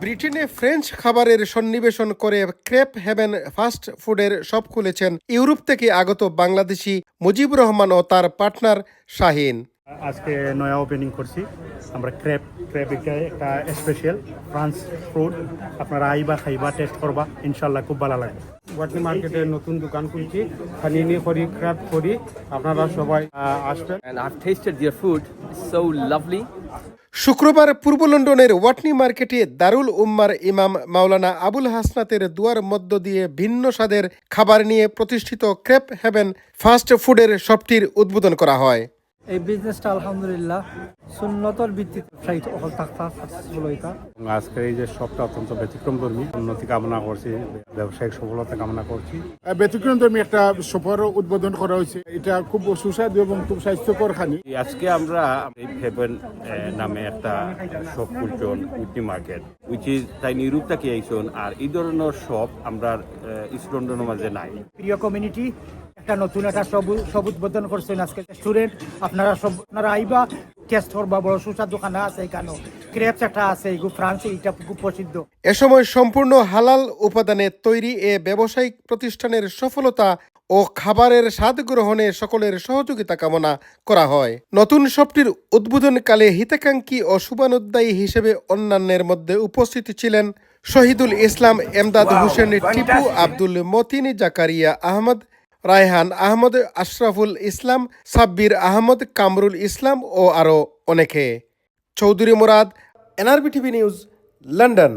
ব্রিটেনে ফ্রেঞ্চ খাবারের সন্নিবেশন করে ক্রেপ হেভেন ফাস্ট ফুডের শপ খুলেছেন ইউরোপ থেকে আগত বাংলাদেশি মুজিবুর রহমান ও তার পার্টনার শাহিন। আজকে নয়া ওপেনিং করছি। আমরা ক্রেপ ক্রেপ একটা একটা স্পেশাল ফ্রান্স ফুড আপনারা আইবা খাইবা টেস্ট করবা। ইনশাল্লাহ খুব ভালো লাগবে। ওয়াটনি মার্কেটে নতুন দোকান খুলছি। খানিনি করি ক্রাফট করি। আপনারা সবাই আসবেন। And I've tasted their food. It's so lovely. শুক্রবার পূর্ব লন্ডনের ওয়াটনি মার্কেটে দারুল উম্মার ইমাম মাওলানা আবুল হাসনাতের দুয়ার মধ্য দিয়ে ভিন্ন স্বাদের খাবার নিয়ে প্রতিষ্ঠিত ক্রেপ হেভেন ফাস্ট ফুডের শপটির উদ্বোধন করা হয়। এই বিজনেসটা আলহামদুলিল্লাহ সুন্নতর ভিত্তিতে ব্যবসায়িক অকল থাকতা সাকসেসফুল হইতা। আজকের এই যে শপটা অত্যন্ত ব্যতিক্রমধর্মী উন্নতি কামনা করছি ব্যবসায়িক সফলতা কামনা করছি। ব্যতিক্রমধর্মী একটা সফর উদ্বোধন করা হয়েছে। এটা খুব সুস্বাদু এবং খুব স্বাস্থ্যকর খানি। আজকে আমরা এই ফেভেন নামে একটা শপ খুলছন উইটি মার্কেট উইচ ইজ তাই নিরূপ থেকে আইসন আর এই ধরনের শপ আমরা ইস্ট লন্ডনের মাঝে নাই। প্রিয় কমিউনিটি একটা নতুন একটা সব সব উদ্বোধন করছেন আজকে স্টুডেন্ট আপনারা সব আপনারা আইবা টেস্ট করবা বড় আছে ক্রেপস একটা আছে খুব প্রসিদ্ধ। এ সময় সম্পূর্ণ হালাল উপাদানে তৈরি এ ব্যবসায়িক প্রতিষ্ঠানের সফলতা ও খাবারের স্বাদ গ্রহণে সকলের সহযোগিতা কামনা করা হয়। নতুন শপটির উদ্বোধনকালে হিতাকাঙ্ক্ষী ও শুভানুদ্দায়ী হিসেবে অন্যান্যের মধ্যে উপস্থিত ছিলেন শহীদুল ইসলাম, এমদাদ হোসেন, টিপু আব্দুল মতিন, জাকারিয়া আহমদ রায়হান আহমদ, আশরাফুল ইসলাম, সাব্বির আহমদ, কামরুল ইসলাম ও আরও অনেকে। Chowdhury Murad, NRB TV news, London.